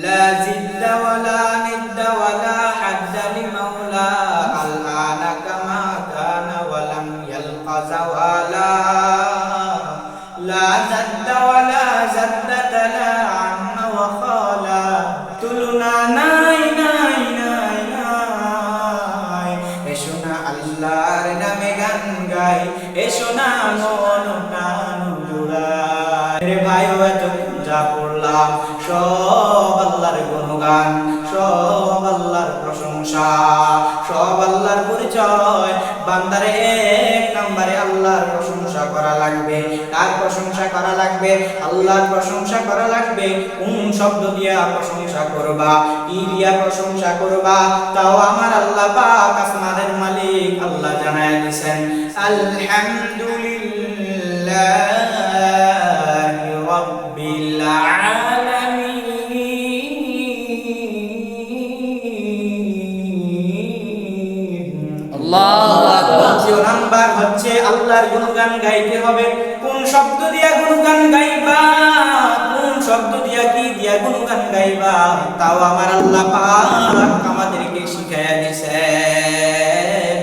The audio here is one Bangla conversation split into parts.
لا زد ولا ند ولا حد لمولى الآن كما كان ولم يلق زوالا لا زد ولا زدة لا عم وخالا তুলনা নাই নাই নাই নাই এসো না আল্লাহর নামে গান গাই এসো না মন প্রাণ জুড়াই রে ভাই এত যা পড়লাম সব গুণগান সব আল্লাহর প্রশংসা, সব আল্লাহর পরিচয়। বান্দারে এক নম্বরে আল্লাহর প্রশংসা করা লাগবে। কার প্রশংসা করা লাগবে? আল্লাহর প্রশংসা করা লাগবে। কোন শব্দ দিয়া প্রশংসা করবা? কি দিয়া প্রশংসা করবা? তাও আমার আল্লাহ পাক আসমানের মালিক আল্লাহ জানায় দিছেন। আলহামদুলিল্লাহি। হচ্ছে আল্লাহর গুণগান গাইতে হবে। কোন শব্দ দিয়া গুণগান গাইবা? কোন শব্দ দিয়া কি দিয়া গুণগান গাইবা? তাও আমার আল্লাহ পাক আমাদেরকে শিখাইয়া দিয়েছেন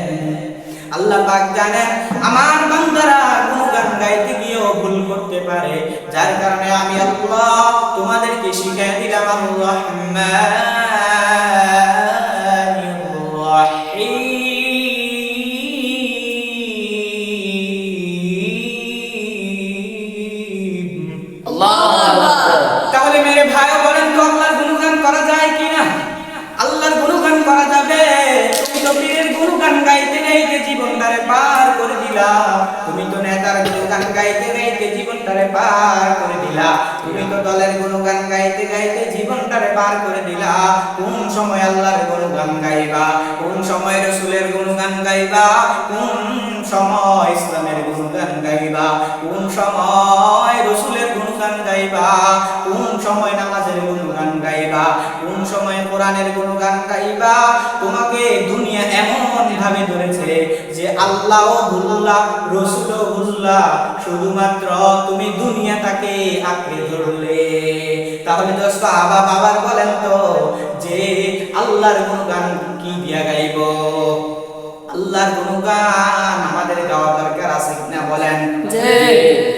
আল্লাহ পাক জানেন, আমার বান্দারা গুণগান গাইতে গিয়েও ভুল করতে পারে। যার কারণে আমি আল্লাহ তোমাদেরকে শিখাই দিলাম, আল্লাহু পার করে দিলা। তুমি তো দলের গুণগান গাইতে গাইতে জীবনটারে পার করে দিলা। কোন সময় আল্লাহর গুণগান গাইবা? কোন সময় রসুলের গুণগান গাইবা? কোন সময় ইসলামের গুণগান গাইবা? কোন সময় রসুলের গাইবা? কোন সময় নামাজের গুণগান গাইবা? কোন সময় কোরআনের গুণগান গাইবা? তোমাকে দুনিয়া এমন ভাবে ধরেছে যে আল্লাহও ভুললা রসুলও ভুললা শুধুমাত্র তুমি দুনিয়াটাকে আঁকড়ে ধরলে। তাহলে দোস্ত আবা বাবার বলেন তো যে আল্লাহর গুণগান কি দিয়া গাইব? আল্লাহর গুণগান আমাদের গাওয়া দরকার আছে কিনা বলেন। জি।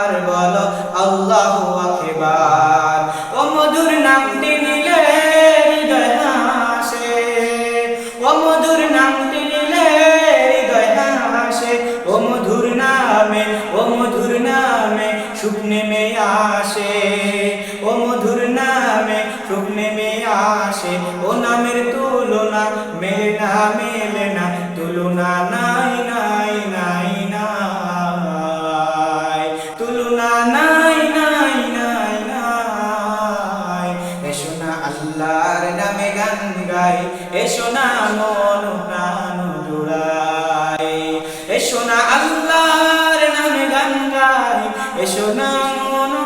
সুখ নেমে আসে, ও মধুর নামে সুখ নেমে আসে, ও নামের তুলনা মেলে না মেলে না, তুলনা নাই নাই নাই নাই, তুলনা নাই নাই নাই নাই। এসো না আল্লাহর নামে গান গাই এসো না মন প্রাণ don't wanna